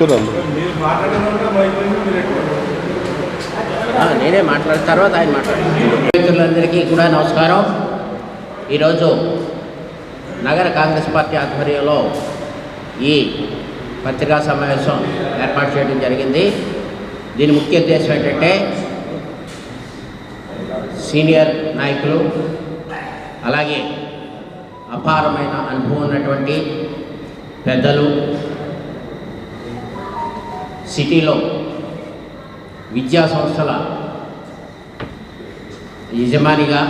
కూర్చోరు అందరూ నేనే మాట్లాడిన తర్వాత ఆయన మాట్లాడారు. కూడా నమస్కారం. ఈరోజు నగర కాంగ్రెస్ పార్టీ ఆధ్వర్యంలో ఈ పత్రికా సమావేశం ఏర్పాటు చేయడం జరిగింది. దీని ముఖ్య ఉద్దేశం ఏంటంటే సీనియర్ నాయకులు అలాగే అపారమైన అనుభవం ఉన్నటువంటి పెద్దలు సిటీలో విద్యా సంస్థల యజమానిగా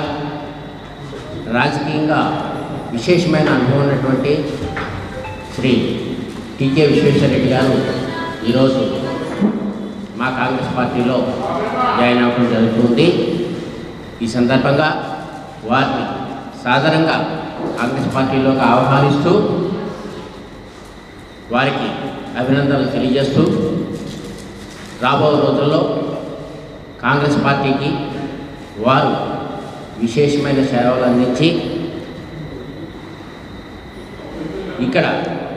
రాజకీయంగా విశేషమైన అనుభవం ఉన్నటువంటి శ్రీ టీకే విశ్వేశ్వరరెడ్డి గారు ఈరోజు మా కాంగ్రెస్ పార్టీలో జాయిన్ అవ్వడం జరుగుతుంది. ఈ సందర్భంగా వారిని సాధారణంగా కాంగ్రెస్ పార్టీలోకి ఆహ్వానిస్తూ వారికి అభినందనలు తెలియజేస్తూ రాబో రోజుల్లో కాంగ్రెస్ పార్టీకి వారు విశేషమైన సేవలు అందించి ఇక్కడ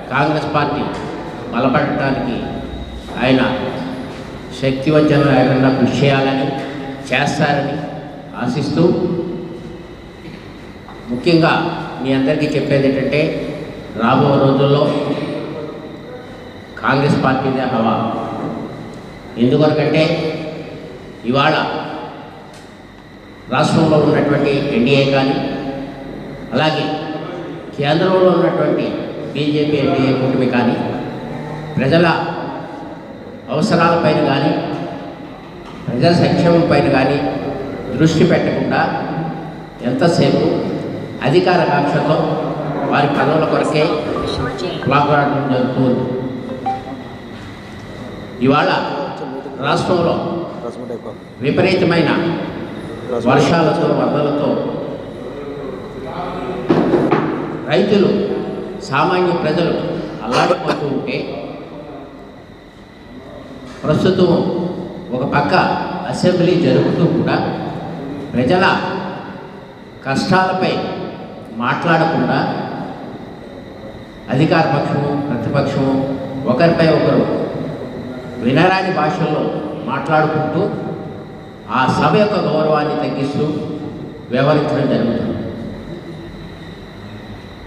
కాంగ్రెస్ పార్టీ బలపడటానికి ఆయన శక్తివంచన లేకుండా కృషి చేయాలని చేస్తారని ఆశిస్తూ ముఖ్యంగా మీ అందరికీ చెప్పేది ఏంటంటే రాబో రోజుల్లో కాంగ్రెస్ పార్టీదే హవా. ఎందుకొరకంటే ఇవాళ రాష్ట్రంలో ఉన్నటువంటి ఎన్డీఏ కానీ అలాగే కేంద్రంలో ఉన్నటువంటి బీజేపీ ఎన్డీఏ కూటమి కానీ ప్రజల అవసరాలపైన కానీ ప్రజల సంక్షేమం పైన కానీ దృష్టి పెట్టకుండా ఎంతసేపు అధికార కాంక్షతో వారి పదవుల కొరకే లాగడం జరుగుతుంది ఇవాళ రాష్ట్రంలో విపరీతమైన వర్షాలతో వరదలతో రైతులు సామాన్య ప్రజలు అల్లాడిపోతూ ఉంటే ప్రస్తుతం ఒక పక్క అసెంబ్లీ జరుగుతూ కూడా ప్రజల కష్టాలపై మాట్లాడకుండా అధికార పక్షము ప్రతిపక్షము ఒకరిపై ఒకరు వినరాని భాషల్లో మాట్లాడుకుంటూ ఆ సభ యొక్క గౌరవాన్ని తగ్గిస్తూ వ్యవహరించడం జరుగుతుంది.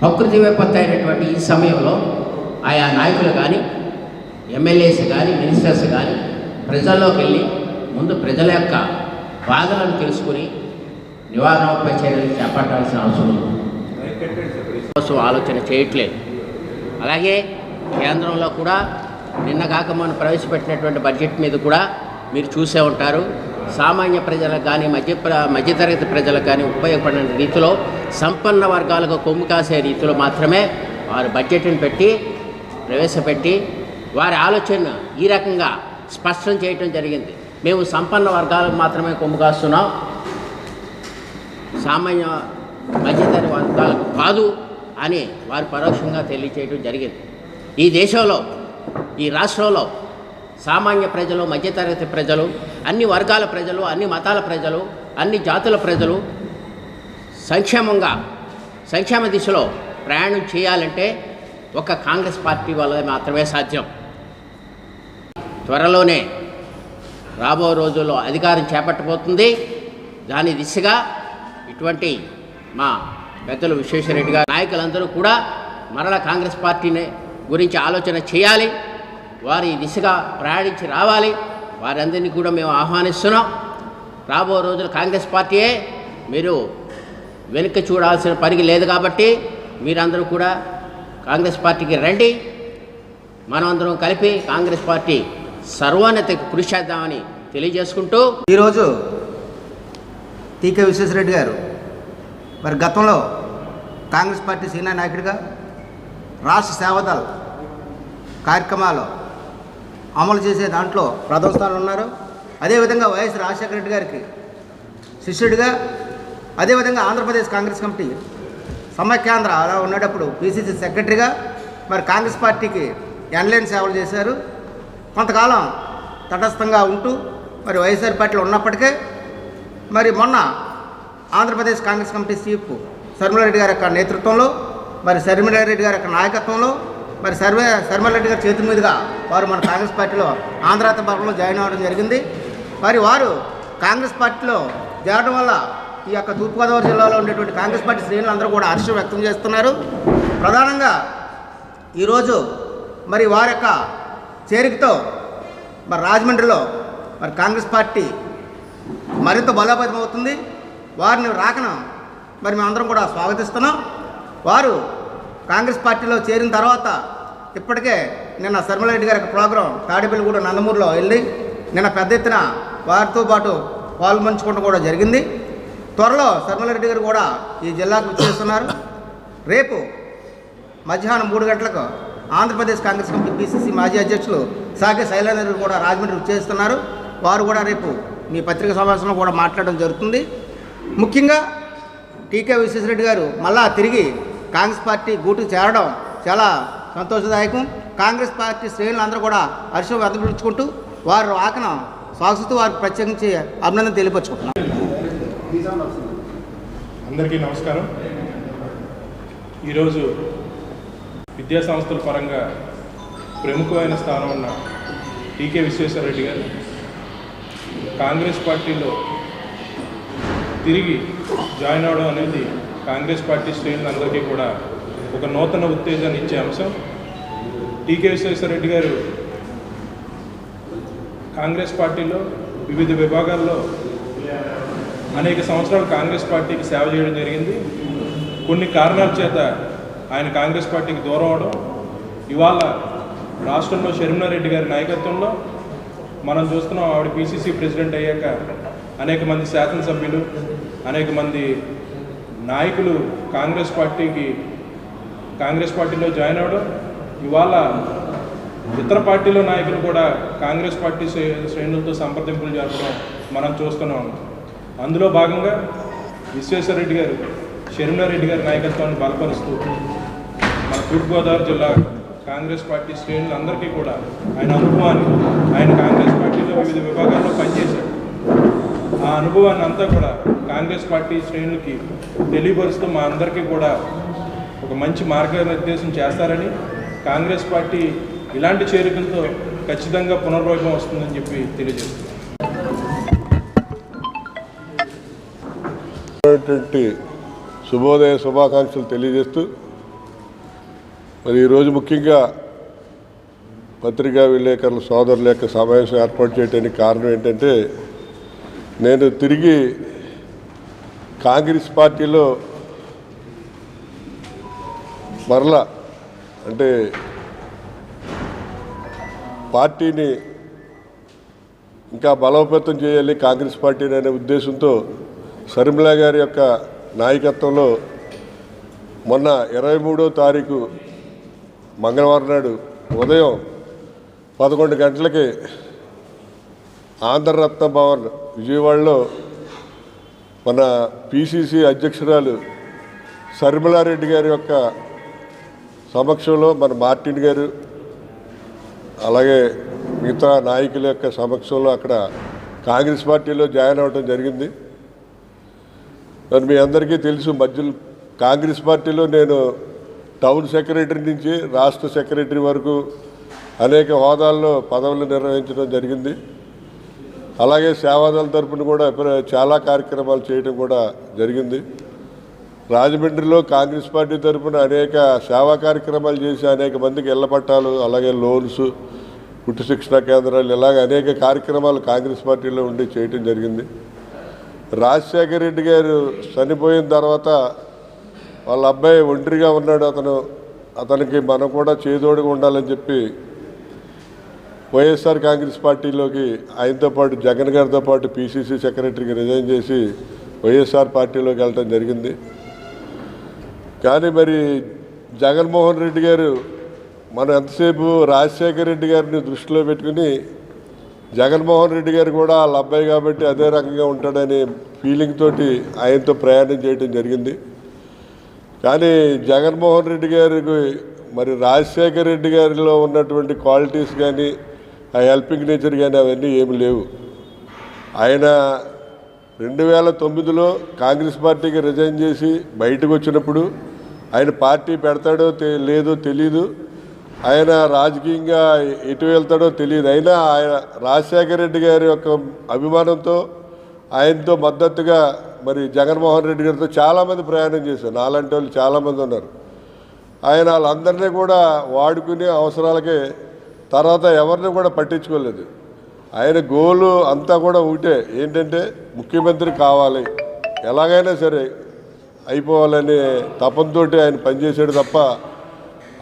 ప్రకృతి విపత్తు అయినటువంటి ఈ సమయంలో ఆయా నాయకులు కానీ ఎమ్మెల్యేస్ కానీ మినిస్టర్స్ కానీ ప్రజల్లోకి వెళ్ళి ముందు ప్రజల యొక్క బాధలను తెలుసుకుని నివారణపై చర్యలు చేపట్టాల్సిన అవసరం ఉంది. కోసం ఆలోచన చేయట్లేదు. అలాగే కేంద్రంలో కూడా నిన్న కాక మనం ప్రవేశపెట్టినటువంటి బడ్జెట్ మీద కూడా మీరు చూసే ఉంటారు. సామాన్య ప్రజలకు కానీ మధ్య ప్ర- మధ్యతరగతి ప్రజలకు కానీ ఉపయోగపడిన రీతిలో సంపన్న వర్గాలకు కొమ్ము కాసే రీతిలో మాత్రమే వారు బడ్జెట్ని పెట్టి ప్రవేశపెట్టి వారి ఆలోచన ఈ రకంగా స్పష్టం చేయటం జరిగింది. మేము సంపన్న వర్గాలకు మాత్రమే కొమ్ము కాస్తున్నాం. సామాన్య మధ్యతరగతి వర్గాలకు కాదు అని వారు పరోక్షంగా తెలియచేయడం జరిగింది. ఈ దేశంలో ఈ రాష్ట్రంలో సామాన్య ప్రజలు మధ్యతరగతి ప్రజలు అన్ని వర్గాల ప్రజలు అన్ని మతాల ప్రజలు అన్ని జాతుల ప్రజలు సంక్షేమంగా సంక్షేమ దిశలో ప్రయాణం చేయాలంటే ఒక కాంగ్రెస్ పార్టీ వల్ల మాత్రమే సాధ్యం. త్వరలోనే రాబో రోజుల్లో అధికారం చేపట్టబోతుంది. దాని దిశగా ఇటువంటి మా పెద్దలు విశ్వేశ్వరరెడ్డి గారు నాయకులందరూ కూడా మరల కాంగ్రెస్ పార్టీని గురించి ఆలోచన చేయాలి. వారి దిశగా ప్రయాణించి రావాలి. వారందరినీ కూడా మేము ఆహ్వానిస్తున్నాం. రాబో రోజులు కాంగ్రెస్ పార్టీయే. మీరు వెనుక చూడాల్సిన పనికి లేదు కాబట్టి మీరందరూ కూడా కాంగ్రెస్ పార్టీకి రండి. మనమందరం కలిపి కాంగ్రెస్ పార్టీ సర్వోన్నతికి కృషి చేద్దామని తెలియజేసుకుంటూ ఈరోజు టీకే విశ్వేశ్వరరెడ్డి గారు మరి గతంలో కాంగ్రెస్ పార్టీ సీనియర్ నాయకుడిగా రాష్ట్ర సేవదల్ కార్యక్రమాలు అమలు చేసే దాంట్లో ప్రథమ స్థానంలో ఉన్నారు. అదేవిధంగా వైఎస్ రాజశేఖర రెడ్డి గారికి శిష్యుడిగా అదేవిధంగా ఆంధ్రప్రదేశ్ కాంగ్రెస్ కమిటీ సమైక్యాంధ్ర అలా ఉండేటప్పుడు పిసిసి సెక్రటరీగా మరి కాంగ్రెస్ పార్టీకి ఎన్లైన్ సేవలు చేశారు. కొంతకాలం తటస్థంగా ఉంటూ మరి వైఎస్ఆర్ పార్టీలో ఉన్నప్పటికీ మరి మొన్న Andhra Pradesh Congress committee chief Sharmilareddy గారి యొక్క నేతృత్వంలో మరి శర్మిరెడ్డి గారి యొక్క నాయకత్వంలో మరి సర్వే శర్మరెడ్డి గారి చేతుల మీదుగా వారు మన కాంగ్రెస్ పార్టీలో ఆంధ్రాత భాగంలో జాయిన్ అవ్వడం జరిగింది. మరి వారు కాంగ్రెస్ పార్టీలో చేరడం వల్ల ఈ యొక్క తూర్పుగోదావరి జిల్లాలో ఉండేటువంటి కాంగ్రెస్ పార్టీ శ్రేణులు అందరూ కూడా హర్షం వ్యక్తం చేస్తున్నారు. ప్రధానంగా ఈరోజు మరి వారి యొక్క చేరికతో మరి రాజమండ్రిలో మరి కాంగ్రెస్ పార్టీ మరింత బలోపేతం అవుతుంది వారిని రాకను మరి మేమందరం కూడా స్వాగతిస్తున్నాం. వారు కాంగ్రెస్ పార్టీలో చేరిన తర్వాత ఇప్పటికే నిన్న శర్మలారెడ్డి గారి ప్రోగ్రాం ప్రోగ్రాం తాడేపల్లిగూడ నందమూరులో వెళ్ళి నిన్న పెద్ద ఎత్తున వారితో పాటు పాల్పంచుకోవడం కూడా జరిగింది. త్వరలో శర్మలారెడ్డి గారు కూడా ఈ జిల్లాకు వచ్చేస్తున్నారు రేపు మధ్యాహ్నం మూడు గంటలకు ఆంధ్రప్రదేశ్ కాంగ్రెస్ కమిటీ పిసిసి మాజీ అధ్యక్షులు సాగే శైలేంద్ర కూడా రాజమండ్రి వచ్చేస్తున్నారు వారు కూడా రేపు మీ పత్రిక సమావేశంలో కూడా మాట్లాడడం జరుగుతుంది. ముఖ్యంగా టీకే విశ్వేశ్వరరెడ్డి గారు మళ్ళా తిరిగి కాంగ్రెస్ పార్టీ గూటుకు చేరడం చాలా సంతోషదాయకం. కాంగ్రెస్ పార్టీ శ్రేణులు అందరూ కూడా హర్షం వెదపించుకుంటూ వారు ఆకన స్వాగతిస్తూ వారికి ప్రత్యేకించి అభినందన తెలియపరుచుకుంటున్నాం అందరికీ నమస్కారం. ఈరోజు విద్యా సంస్థల పరంగా ప్రముఖమైన స్థానం ఉన్న టీకే విశ్వేశ్వరరెడ్డి గారు కాంగ్రెస్ పార్టీలో తిరిగి జాయిన్ అవడం అనేది కాంగ్రెస్ పార్టీ శ్రేణులందరికీ కూడా ఒక నూతన ఉత్తేజాన్ని ఇచ్చే అంశం. టీకే విశ్వేశ్వరరెడ్డి గారు కాంగ్రెస్ పార్టీలో వివిధ విభాగాల్లో అనేక సంవత్సరాలు కాంగ్రెస్ పార్టీకి సేవ చేయడం జరిగింది. కొన్ని కారణాల చేత ఆయన కాంగ్రెస్ పార్టీకి దూరం అవడం. ఇవాళ రాష్ట్రంలో షర్మిలారెడ్డి గారి నాయకత్వంలో మనం చూస్తున్నాం ఆవిడ పిసిసి ప్రెసిడెంట్ అయ్యాక అనేక మంది శాసనసభ్యులు అనేక మంది నాయకులు కాంగ్రెస్ పార్టీకి కాంగ్రెస్ పార్టీలో జాయిన్ అవ్వడం ఇవాళ ఇతర పార్టీల నాయకులు కూడా కాంగ్రెస్ పార్టీ శ్రేణులతో సంప్రదింపులు జరపడం మనం చూస్తున్నాం. అందులో భాగంగా విశ్వేశ్వరరెడ్డి గారు షర్మిలారెడ్డి గారి నాయకత్వాన్ని బలపరుస్తూ మన తూర్పుగోదావరి జిల్లా కాంగ్రెస్ పార్టీ శ్రేణులందరికీ కూడా ఆయన అనుభవాన్ని ఆయన కాంగ్రెస్ పార్టీలో వివిధ విభాగాల్లో పనిచేశారు. ఆ అనుభవాన్ని అంతా కూడా కాంగ్రెస్ పార్టీ శ్రేణులకి తెలియపరుస్తూ మా అందరికీ కూడా ఒక మంచి మార్గనిర్దేశం చేస్తారని కాంగ్రెస్ పార్టీ ఇలాంటి చేరికలతో ఖచ్చితంగా పునర్వైభవం వస్తుందని చెప్పి తెలియజేస్తున్నాను శుభోదయ శుభాకాంక్షలు తెలియజేస్తూ మరి ఈరోజు ముఖ్యంగా పత్రికా విలేకరుల సోదరుల యొక్క సమావేశం ఏర్పాటు చేయడానికి కారణం ఏంటంటే నేను తిరిగి కాంగ్రెస్ పార్టీలో మరలా అంటే పార్టీని ఇంకా బలోపేతం చేయాలి కాంగ్రెస్ పార్టీని అనే ఉద్దేశంతో శర్మిల గారి యొక్క నాయకత్వంలో మొన్న ఇరవై మూడో తారీఖు మంగళవారం నాడు ఉదయం పదకొండు గంటలకి ఆంధ్రరత్న భవన్ విజయవాడలో మన పిసిసి అధ్యక్షురాలు శర్మిలారెడ్డి గారి యొక్క సమక్షంలో మన మార్టిన్ గారు అలాగే మిగతా నాయకుల యొక్క సమక్షంలో అక్కడ కాంగ్రెస్ పార్టీలో జాయిన్ అవ్వడం జరిగింది. మరి మీ అందరికీ తెలుసు మధ్యలో కాంగ్రెస్ పార్టీలో నేను టౌన్ సెక్రటరీ నుంచి రాష్ట్ర సెక్రటరీ వరకు అనేక హోదాల్లో పదవులు నిర్వహించడం జరిగింది. అలాగే సేవాదళ తరపున కూడా చాలా కార్యక్రమాలు చేయడం కూడా జరిగింది. రాజమండ్రిలో కాంగ్రెస్ పార్టీ తరపున అనేక సేవా కార్యక్రమాలు చేసి అనేక మందికి ఇళ్ళ పట్టాలు అలాగే లోన్స్ కుట్టు శిక్షణ కేంద్రాలు ఇలాగ అనేక కార్యక్రమాలు కాంగ్రెస్ పార్టీలో ఉండి చేయటం జరిగింది. రాజశేఖర రెడ్డి గారు చనిపోయిన తర్వాత వాళ్ళ అబ్బాయి ఒంటరిగా ఉన్నాడు. అతను అతనికి మనం కూడా చేదోడుగా ఉండాలని చెప్పి వైఎస్ఆర్ కాంగ్రెస్ పార్టీలోకి ఆయనతో పాటు జగన్ గారితో పాటు పీసీసీ సెక్రటరీకి రిజైన్ చేసి వైఎస్ఆర్ పార్టీలోకి వెళ్ళటం జరిగింది. కానీ మరి జగన్మోహన్ రెడ్డి గారు మనం ఎంతసేపు రాజశేఖర రెడ్డి గారిని దృష్టిలో పెట్టుకుని జగన్మోహన్ రెడ్డి గారు కూడా వాళ్ళ అబ్బాయి కాబట్టి అదే రకంగా ఉంటాడనే ఫీలింగ్ తోటి ఆయనతో ప్రయాణం చేయడం జరిగింది. కానీ జగన్మోహన్ రెడ్డి గారికి మరి రాజశేఖర రెడ్డి గారిలో ఉన్నటువంటి క్వాలిటీస్ కానీ ఆ హెల్పింగ్ నేచర్ కానీ అవన్నీ ఏమి లేవు. ఆయన రెండు వేల తొమ్మిదిలో కాంగ్రెస్ పార్టీకి రిజైన్ చేసి బయటకు వచ్చినప్పుడు ఆయన పార్టీ పెడతాడో లేదో తెలీదు. ఆయన రాజకీయంగా ఎటు వెళ్తాడో తెలియదు అయినా ఆయన రాజశేఖర రెడ్డి గారి యొక్క అభిమానంతో ఆయనతో మద్దతుగా మరి జగన్మోహన్ రెడ్డి గారితో చాలామంది ప్రయాణం చేశారు. నాలాంటి వాళ్ళు చాలామంది ఉన్నారు. ఆయన వాళ్ళందరినీ కూడా వాడుకునే అవసరాలకే తర్వాత ఎవరిని కూడా పట్టించుకోలేదు. ఆయన గోలు అంతా కూడా ఒకటే. ఏంటంటే ముఖ్యమంత్రి కావాలి. ఎలాగైనా సరే అయిపోవాలని తపంతో ఆయన పనిచేసాడు తప్ప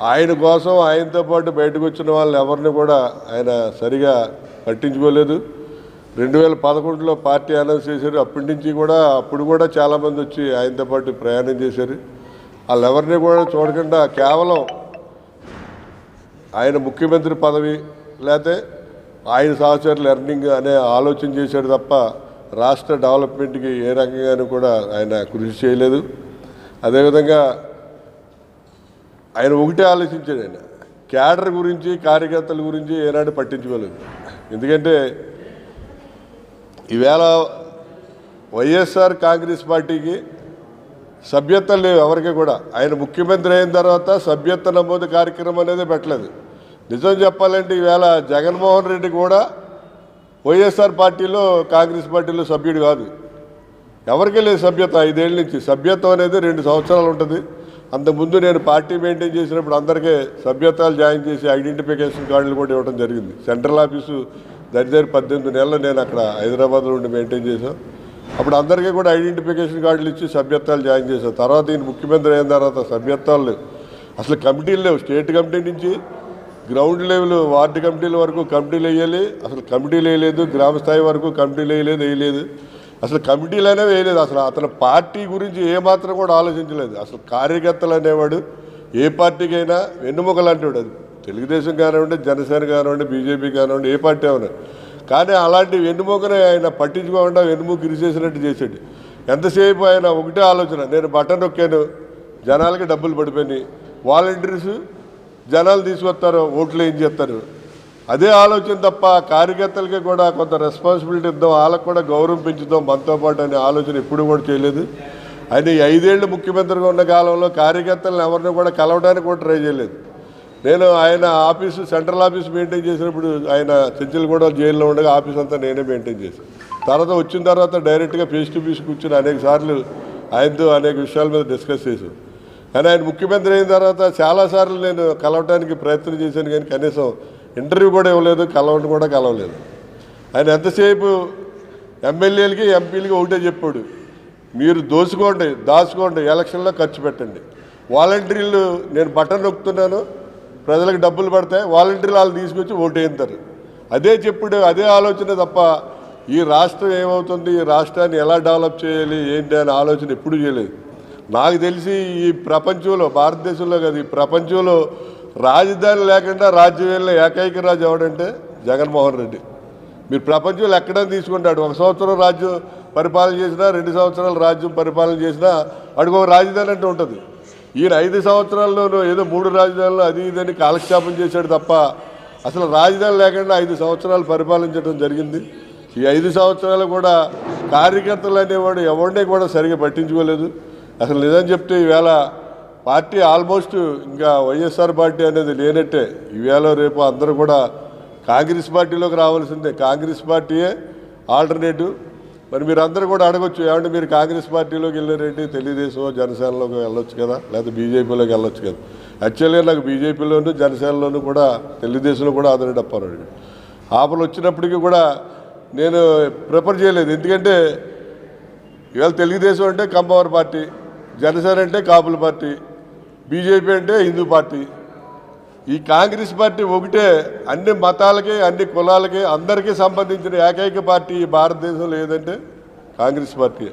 ఆయన కోసం ఆయనతో పాటు బయటకు వచ్చిన వాళ్ళని ఎవరిని కూడా ఆయన సరిగా పట్టించుకోలేదు. రెండు వేల పదకొండులో పార్టీ అనౌన్స్ చేశారు. అప్పటి నుంచి కూడా అప్పుడు కూడా చాలామంది వచ్చి ఆయనతో పాటు ప్రయాణం చేశారు. వాళ్ళు ఎవరిని కూడా చూడకుండా కేవలం ఆయన ముఖ్యమంత్రి పదవి లేకపోతే ఆయన సహచరులు ఎర్నింగ్ అనే ఆలోచన చేశాడు తప్ప రాష్ట్ర డెవలప్మెంట్కి ఏ రకంగానూ కూడా ఆయన కృషి చేయలేదు. అదేవిధంగా ఆయన ఒకటే ఆలోచించాడు ఆయన. క్యాడర్ గురించి కార్యకర్తల గురించి ఏనాడు పట్టించుకోలేదు. ఎందుకంటే ఈవేళ వైఎస్ఆర్ కాంగ్రెస్ పార్టీకి సభ్యత్వం లేవు ఎవరికి కూడా. ఆయన ముఖ్యమంత్రి అయిన తర్వాత సభ్యత్వ నమోదు కార్యక్రమం అనేది పెట్టలేదు. నిజం చెప్పాలంటే ఈవేళ జగన్మోహన్ రెడ్డి కూడా వైఎస్ఆర్ పార్టీలో కాంగ్రెస్ పార్టీలో సభ్యుడు కాదు. ఎవరికీ లేదు సభ్యత. ఐదేళ్ళ నుంచి సభ్యత్వం అనేది రెండు సంవత్సరాలు ఉంటుంది. అంతకుముందు నేను పార్టీ మెయింటైన్ చేసినప్పుడు అందరికీ సభ్యత్వాలు జాయిన్ చేసి ఐడెంటిఫికేషన్ కార్డులు కూడా ఇవ్వడం జరిగింది. సెంట్రల్ ఆఫీసు దగ్గర పద్దెనిమిది నెలలు నేను అక్కడ హైదరాబాద్లో ఉండి మెయింటైన్ చేశాను. అప్పుడు అందరికీ కూడా ఐడెంటిఫికేషన్ కార్డులు ఇచ్చి సభ్యత్వాలు జాయిన్ చేశాను. తర్వాత ఈయన ముఖ్యమంత్రి అయిన తర్వాత సభ్యత్వాలు అసలు కమిటీలు లేవు. స్టేట్ కమిటీ నుంచి గ్రౌండ్ లెవెల్ వార్డు కమిటీల వరకు కమిటీలు వేయాలి అసలు కమిటీలు వేయలేదు గ్రామ స్థాయి వరకు కమిటీలు వేయలేదు వేయలేదు. అసలు కమిటీలు అనేవి వేయలేదు. అసలు అతను పార్టీ గురించి ఏమాత్రం కూడా ఆలోచించలేదు. అసలు కార్యకర్తలు అనేవాడు ఏ పార్టీకైనా వెన్నుముక లాంటివాడు అది. తెలుగుదేశం కానివ్వండి జనసేన కానివ్వండి బీజేపీ కానివ్వండి ఏ పార్టీ అవునా కానీ అలాంటి వెన్నుముకనే ఆయన పట్టించుకోకుండా వెన్నుముక ఇరిచేసినట్టు చేసాడు ఎంతసేపు ఆయన ఒకటే ఆలోచన నేను బటన్ నొక్కాను జనాలకి డబ్బులు పడిపోయినాయి. వాలంటీర్స్ జనాలు తీసుకొస్తారు ఓట్లు ఏం చేస్తారు? అదే ఆలోచన తప్ప కార్యకర్తలకి కూడా కొంత రెస్పాన్సిబిలిటీ ఇద్దాం వాళ్ళకు కూడా గౌరవం పెంచుదాం మనతో పాటు అనే ఆలోచన ఎప్పుడు కూడా చేయలేదు. ఆయన ఐదేళ్ళు ముఖ్యమంత్రిగా ఉన్న కాలంలో కార్యకర్తలను ఎవరిని కూడా కలవడానికి కూడా ట్రై చేయలేదు. నేను ఆయన ఆఫీసు సెంట్రల్ ఆఫీస్ మెయింటైన్ చేసినప్పుడు ఆయన చెంచలగూడ జైల్లో ఉండగా ఆఫీస్ అంతా నేనే మెయింటైన్ చేశాను. తర్వాత వచ్చిన తర్వాత డైరెక్ట్గా ఫేస్ టు ఫేస్ కూర్చుని అనేక సార్లు ఆయనతో అనేక విషయాల మీద డిస్కస్ చేశాను. కానీ ఆయన ముఖ్యమంత్రి అయిన తర్వాత చాలాసార్లు నేను కలవటానికి ప్రయత్నం చేశాను కానీ కనీసం ఇంటర్వ్యూ కూడా ఇవ్వలేదు కలవడం కూడా కలవలేదు. ఆయన ఎంతసేపు ఎమ్మెల్యేలకి ఎంపీలకి ఒకటే చెప్పాడు మీరు దోసుకోండి దాచుకోండి ఎలక్షన్లో ఖర్చు పెట్టండి. వాలంటీర్లు నేను బటన్ నొక్కుతున్నాను ప్రజలకు డబ్బులు పడతాయి వాలంటీర్లు వాళ్ళు తీసుకొచ్చి ఓటు వేస్తారు అదే చెప్పుడు అదే ఆలోచన తప్ప ఈ రాష్ట్రం ఏమవుతుంది ఈ రాష్ట్రాన్ని ఎలా డెవలప్ చేయాలి ఏంటి అనే ఆలోచన ఎప్పుడూ చేయలేదు. నాకు తెలిసి ఈ ప్రపంచంలో భారతదేశంలో కాదు ఈ ప్రపంచంలో రాజధాని లేకుండా రాజ్యం వెళ్ళిన ఏకైక రాజు ఎవడంటే జగన్మోహన్ రెడ్డి. మీరు ప్రపంచంలో ఎక్కడైనా తీసుకుంటాడు ఒక సంవత్సరం రాజ్యం పరిపాలన చేసినా రెండు సంవత్సరాలు రాజ్యం పరిపాలన చేసినా అడుగు ఒక రాజధాని అంటే ఉంటుంది. ఈయన ఐదు సంవత్సరాల్లోనూ ఏదో మూడు రాజధానులు అది ఇదని కాలక్షేపం చేశాడు తప్ప అసలు రాజధాని లేకుండా ఐదు సంవత్సరాలు పరిపాలించడం జరిగింది. ఈ ఐదు సంవత్సరాలు కూడా కార్యకర్తలు అనేవాడు ఎవరిని కూడా సరిగా పట్టించుకోలేదు. అసలు నిజం చెప్తే ఈవేళ పార్టీ ఆల్మోస్ట్ ఇంకా వైఎస్ఆర్ పార్టీ అనేది లేనట్టే. ఈవేళ రేపు అందరూ కూడా కాంగ్రెస్ పార్టీలోకి రావాల్సిందే. కాంగ్రెస్ పార్టీయే ఆల్టర్నేటివ్. మరి మీరు అందరూ కూడా అడగొచ్చు ఏమంటే మీరు కాంగ్రెస్ పార్టీలోకి వెళ్ళారేంటి? తెలుగుదేశం జనసేనలోకి వెళ్ళొచ్చు కదా? లేదా బీజేపీలోకి వెళ్ళొచ్చు కదా? యాక్చువల్గా నాకు బీజేపీలోను జనసేనలోను కూడా తెలుగుదేశంలో కూడా ఆదరణ అప్పారు ఆపలు వచ్చినప్పటికీ కూడా నేను ప్రిఫర్ చేయలేదు. ఎందుకంటే ఇవాళ తెలుగుదేశం అంటే కంపవర్ పార్టీ. జనసేన అంటే కాపుల పార్టీ బీజేపీ అంటే హిందూ పార్టీ. ఈ కాంగ్రెస్ పార్టీ ఒకటే అన్ని మతాలకి అన్ని కులాలకి అందరికీ సంబంధించిన ఏకైక పార్టీ భారతదేశంలో ఏదంటే కాంగ్రెస్ పార్టీ.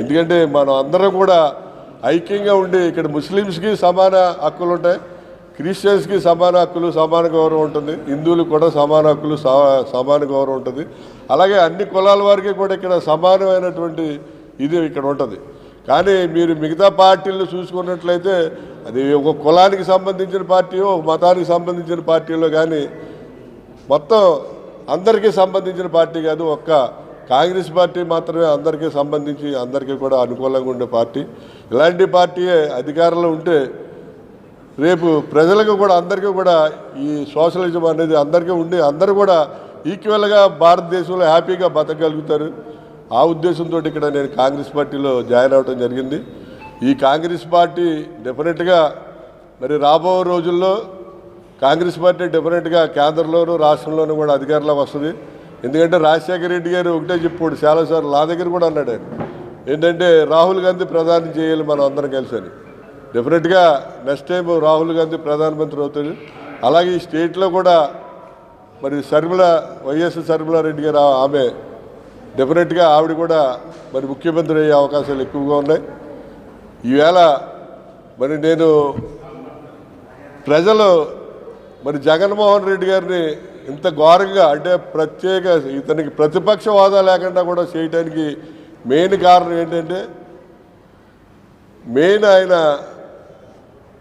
ఎందుకంటే మనం అందరం కూడా ఐక్యంగా ఉండి ఇక్కడ ముస్లిమ్స్కి సమాన హక్కులు ఉంటాయి క్రిస్టియన్స్కి సమాన హక్కులు సమాన గౌరవం ఉంటుంది హిందువులకు కూడా సమాన హక్కులు సమాన గౌరవం ఉంటుంది. అలాగే అన్ని కులాల వారికి కూడా ఇక్కడ సమానమైనటువంటి ఇది ఇక్కడ ఉంటుంది. కానీ మీరు మిగతా పార్టీలను చూసుకున్నట్లయితే అది ఒక కులానికి సంబంధించిన పార్టీ ఒక మతానికి సంబంధించిన పార్టీలో కానీ మొత్తం అందరికీ సంబంధించిన పార్టీ కాదు. ఒక్క కాంగ్రెస్ పార్టీ మాత్రమే అందరికీ సంబంధించి అందరికీ కూడా అనుకూలంగా ఉండే పార్టీ. ఇలాంటి పార్టీయే అధికారంలో ఉంటే రేపు ప్రజలకు కూడా అందరికీ కూడా ఈ సోషలిజం అనేది అందరికీ ఉండి అందరూ కూడా ఈక్వల్గా భారతదేశంలో హ్యాపీగా బతకగలుగుతారు. ఆ ఉద్దేశంతో ఇక్కడ నేను కాంగ్రెస్ పార్టీలో జాయిన్ అవ్వడం జరిగింది. ఈ కాంగ్రెస్ పార్టీ డెఫినెట్గా మరి రాబో రోజుల్లో కాంగ్రెస్ పార్టీ డెఫినెట్గా కేంద్రంలోనూ రాష్ట్రంలోనూ కూడా అధికారంలో వస్తుంది. ఎందుకంటే రాజశేఖర రెడ్డి గారు ఒకటే చెప్పాడు చాలాసార్లు నా దగ్గర కూడా అన్నాడు ఆయన. ఏంటంటే రాహుల్ గాంధీ ప్రధాని చేయాలి మనం అందరం కలిసి అని డెఫినెట్గా నెక్స్ట్ టైం రాహుల్ గాంధీ ప్రధానమంత్రి అవుతాడు. అలాగే ఈ స్టేట్లో కూడా మరి శర్మిల వైఎస్ శర్మిలారెడ్డి గారు ఆమె డెఫినెట్గా ఆవిడ కూడా మరి ముఖ్యమంత్రి అయ్యే అవకాశాలు ఎక్కువగా ఉన్నాయి. ఈవేళ మరి నేను ప్రజలు మరి జగన్మోహన్ రెడ్డి గారిని ఇంత ఘోరంగా అంటే ప్రత్యేక ఇతనికి ప్రతిపక్ష హోదా లేకుండా కూడా చేయడానికి మెయిన్ కారణం ఏంటంటే మెయిన్ ఆయన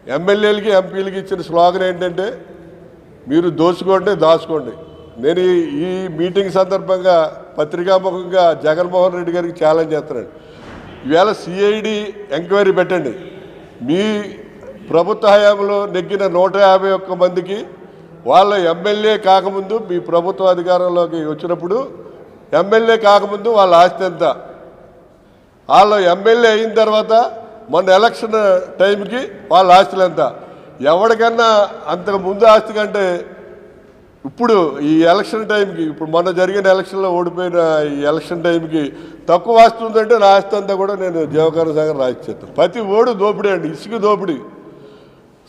ఎమ్మెల్యేలకి ఎంపీలకి ఇచ్చిన స్లోగన్ ఏంటంటే మీరు దోచుకోండి దాచుకోండి. నేను ఈ- ఈ మీటింగ్ సందర్భంగా పత్రికాముఖంగా జగన్మోహన్ రెడ్డి గారికి ఛాలెంజ్ చేస్తున్నాడు. ఈవేళ సిఐడి ఎంక్వైరీ పెట్టండి. మీ ప్రభుత్వ హయాంలో నెగ్గిన నూట యాభై ఒక్క మందికి వాళ్ళ ఎమ్మెల్యే కాకముందు మీ ప్రభుత్వ అధికారంలోకి వచ్చినప్పుడు ఎమ్మెల్యే కాకముందు వాళ్ళ ఆస్తి ఎంత? వాళ్ళు ఎమ్మెల్యే అయిన తర్వాత మొన్న ఎలక్షన్ టైంకి వాళ్ళ ఆస్తులు ఎంత? ఎవరికన్నా అంతకు ముందు ఆస్తి కంటే ఇప్పుడు ఈ ఎలక్షన్ టైంకి ఇప్పుడు మొన్న జరిగిన ఎలక్షన్లో ఓడిపోయిన ఈ ఎలక్షన్ టైంకి తక్కువ వస్తుందంటే ఉందంటే అంతా కూడా నేను జీవకార సాగర్ రాసిచ్చేస్తాను ప్రతి ఓడు దోపిడీ అండి ఇసుక దోపిడీ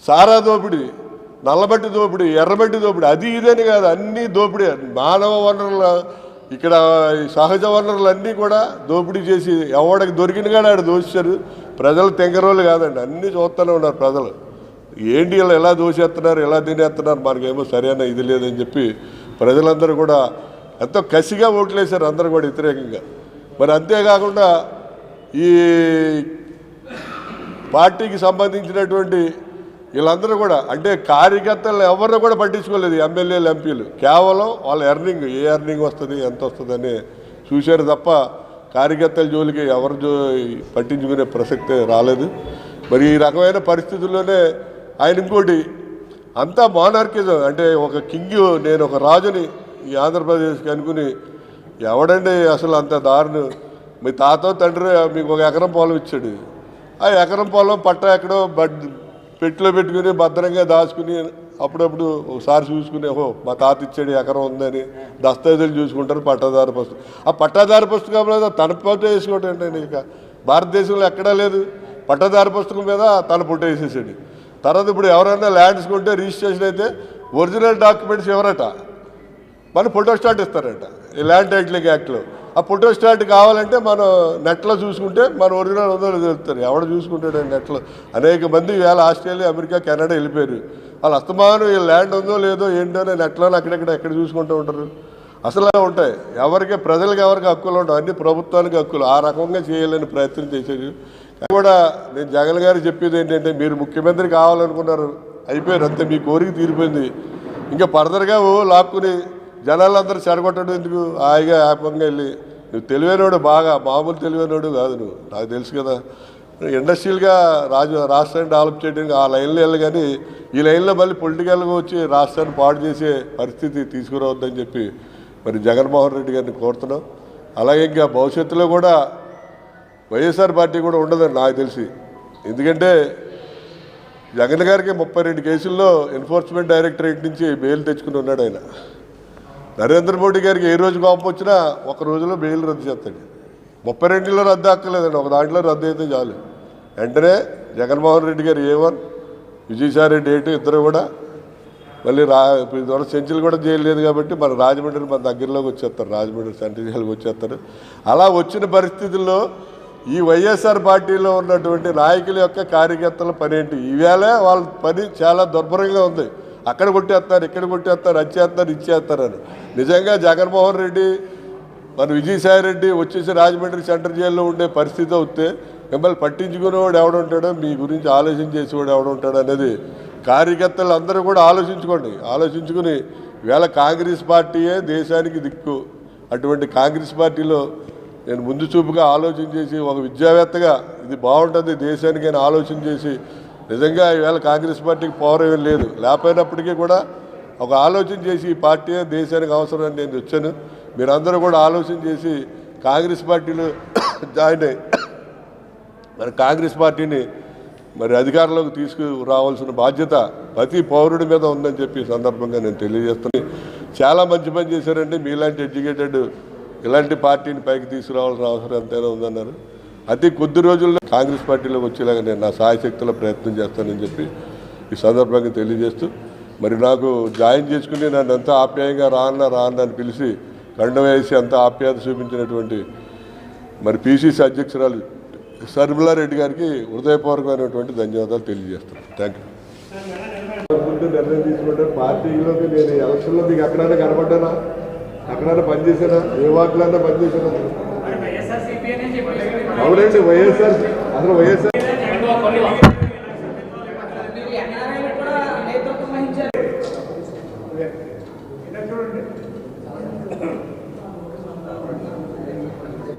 సారా దోపిడీ నల్లబట్టి దోపిడీ ఎర్రబట్టి దోపిడీ అది ఇదని కాదు అన్నీ దోపిడీ. మానవ వనరుల ఇక్కడ ఈ సహజ వనరులు అన్నీ కూడా దోపిడీ చేసి ఎవడికి దొరికిన కానీ ఆడ దోచారు ప్రజలు తెంగరోళ్ళు కాదండి అన్నీ చూస్తూనే ఉన్నారు ప్రజలు. ఏంటి వీళ్ళు ఎలా దోషేస్తున్నారు ఎలా తినేస్తున్నారు మనకేమో సరైన ఇది లేదని చెప్పి ప్రజలందరూ కూడా ఎంతో కసిగా ఓట్లేశారు అందరూ కూడా వ్యతిరేకంగా. మరి అంతేకాకుండా ఈ పార్టీకి సంబంధించినటువంటి వీళ్ళందరూ కూడా అంటే కార్యకర్తలు ఎవరిని కూడా పట్టించుకోలేదు ఎమ్మెల్యేలు ఎంపీలు. కేవలం వాళ్ళ ఎర్నింగ్ ఏ ఎర్నింగ్ వస్తుంది ఎంత వస్తుందని చూశారు తప్ప కార్యకర్తల జోలికి ఎవరు జో పట్టించుకునే ప్రసక్తే రాలేదు. మరి ఈ రకమైన పరిస్థితుల్లోనే ఆయన ఇంకోటి అంతా మానార్కిజం అంటే ఒక కింగ్ నేను ఒక రాజుని ఈ ఆంధ్రప్రదేశ్కి అనుకుని ఎవడండి అసలు అంత దారుణం? మీ తాత తండ్రి మీకు ఒక ఎకరం పొలం ఇచ్చాడు. ఆ ఎకరం పొలం పట్ట ఎక్కడో బడ్ పెట్టిలో పెట్టుకుని భద్రంగా దాచుకుని అప్పుడప్పుడు ఒకసారి చూసుకుని ఓహో మా తాత ఇచ్చాడు ఎకరం ఉందని దస్తావేజులు చూసుకుంటారు పట్టాదారు పుస్తకం ఆ పట్టాదారు పుస్తకం మీద తన పొట్ట వేసుకోవటం ఇక? భారతదేశంలో ఎక్కడా లేదు. పట్టాదారు పుస్తకం మీద తన పొట్ట వేసేసాడు. తర్వాత ఇప్పుడు ఎవరైనా ల్యాండ్స్ కొంటే రిజిస్ట్రేషన్ అయితే ఒరిజినల్ డాక్యుమెంట్స్ ఎవరట? మన ఫోటో ఇస్తారట ఇస్తారంట ఈ ల్యాండ్ టైటిలింగ్ యాక్ట్లో. ఆ ఫోటోస్టాట్ కావాలంటే మనం నెట్లో చూసుకుంటే మన ఒరిజినల్ ఉందో తెలుస్తారు ఎవడ చూసుకుంటాడు నెట్లో? అనేక మంది వేళ ఆస్ట్రేలియా అమెరికా కెనడా వెళ్ళిపోయారు. వాళ్ళు అస్తమానం ఈ ల్యాండ్ ఉందో లేదో ఏంటో అని నెట్లో అక్కడెక్కడ ఎక్కడ చూసుకుంటూ ఉంటారు? అసలు ఉంటాయి. ఎవరికి ప్రజలకు ఎవరికి హక్కులు ఉండవు. అన్ని ప్రభుత్వానికి హక్కులు. ఆ రకంగా చేయాలని ప్రయత్నం చేశారు కూడా నేను జగన్ గారు చెప్పేది ఏంటంటే మీరు ముఖ్యమంత్రి కావాలనుకున్నారు అయిపోయారు అంతే మీ కోరిక తీరిపోయింది. ఇంకా ఫర్దర్గా ఓ లాక్కుని జనాలందరూ చెడగొట్టడం ఎందుకు? హాయిగా యాపంగా వెళ్ళి నువ్వు తెలివైనోడు బాగా మామూలు తెలివైనోడు కాదు నువ్వు నాకు తెలుసు కదా. ఇండస్ట్రియల్గా రాజు రాష్ట్రాన్ని డెవలప్ చేయడానికి ఆ లైన్లో వెళ్ళి కానీ ఈ లైన్లో మళ్ళీ పొలిటికల్గా వచ్చి రాష్ట్రాన్ని పాడు చేసే పరిస్థితి తీసుకురావద్దని చెప్పి మరి జగన్మోహన్ రెడ్డి గారిని కోరుతున్నాం. అలాగే ఇంకా భవిష్యత్తులో కూడా వైఎస్ఆర్ పార్టీ కూడా ఉండదని నాకు తెలిసి. ఎందుకంటే జగన్ గారికి ముప్పై రెండు కేసుల్లో ఎన్ఫోర్స్మెంట్ డైరెక్టరేట్ నుంచి బెయిల్ తెచ్చుకుని ఉన్నాడు ఆయన. నరేంద్ర మోడీ గారికి ఏ రోజు కోపం వచ్చినా ఒక రోజులో బెయిల్ రద్దు చేస్తాడు. ముప్పై రెండులో రద్దు అక్కర్లేదండి ఒక దాంట్లో రద్దు అయితే చాలు. వెంటనే జగన్మోహన్ రెడ్డి గారు A one Vijayasai Reddy eight ఇద్దరు కూడా మళ్ళీ రా ఇప్పుడు సెంచులు కూడా చేయలేదు కాబట్టి మన రాజమండ్రి మన దగ్గరలోకి వచ్చేస్తారు రాజమండ్రి సెంట్రల్ జైలుకి వచ్చేస్తారు. అలా వచ్చిన పరిస్థితుల్లో ఈ వైఎస్ఆర్ పార్టీలో ఉన్నటువంటి నాయకుల యొక్క కార్యకర్తల పని ఏంటి? ఈవేళ వాళ్ళ పని చాలా దుర్భరంగా ఉంది. అక్కడ కొట్టేస్తారు ఇక్కడ కొట్టేస్తారు అది చేస్తారు నిజంగా జగన్మోహన్ రెడ్డి మన విజయసాయి రెడ్డి వచ్చేసి రాజమండ్రి సెంట్రల్ జైల్లో ఉండే పరిస్థితి వస్తే మిమ్మల్ని పట్టించుకునేవాడు ఎవడుంటాడో మీ గురించి ఆలోచన చేసేవాడు ఎవడుంటాడు అనేది కార్యకర్తలు అందరూ కూడా ఆలోచించుకోండి. ఆలోచించుకుని వేళ కాంగ్రెస్ పార్టీయే దేశానికి దిక్కు. అటువంటి కాంగ్రెస్ పార్టీలో నేను ముందు చూపుగా ఆలోచన చేసి ఒక విద్యావేత్తగా ఇది బాగుంటుంది దేశానికి అని ఆలోచన చేసి నిజంగా ఈవేళ కాంగ్రెస్ పార్టీకి పవర్ ఏమీ లేదు. లేకపోయినప్పటికీ కూడా ఒక ఆలోచన చేసి ఈ పార్టీ దేశానికి అవసరం అని నేను వచ్చాను. మీరందరూ కూడా ఆలోచన చేసి కాంగ్రెస్ పార్టీలో జాయిన్ అయ్యి మరి కాంగ్రెస్ పార్టీని మరి అధికారంలోకి తీసుకురావాల్సిన బాధ్యత ప్రతి పౌరుడి మీద ఉందని చెప్పి సందర్భంగా నేను తెలియజేస్తున్నాను. చాలా మంచి పని చేశారండి. మీలాంటి ఎడ్యుకేటెడ్ ఇలాంటి పార్టీని పైకి తీసుకురావాల్సిన అవసరం ఎంతైనా ఉందన్నారు. అతి కొద్ది రోజుల్లో కాంగ్రెస్ పార్టీలోకి వచ్చేలాగా నేను నా సాయశక్తుల ప్రయత్నం చేస్తానని చెప్పి ఈ సందర్భంగా తెలియజేస్తూ మరి నాకు జాయిన్ చేసుకుని నన్ను ఎంతో ఆప్యాయంగా రాన్న రాన్న అని పిలిచి కండం వేసి అంత ఆప్యాయత చూపించినటువంటి మరి పిసిసి అధ్యక్షురాలు శర్మిలారెడ్డి గారికి హృదయపూర్వకమైనటువంటి ధన్యవాదాలు తెలియజేస్తాను థ్యాంక్ యూ నిర్ణయం తీసుకుంటే పార్టీలోకి నేను ఎలక్షన్లో మీకు ఎక్కడైనా కనపడ్డానా ఎక్కడైనా పనిచేసానా ఏ వార్డులైనా పనిచేసానా అవునండి వైఎస్ఆర్ అసలు వైఎస్ఆర్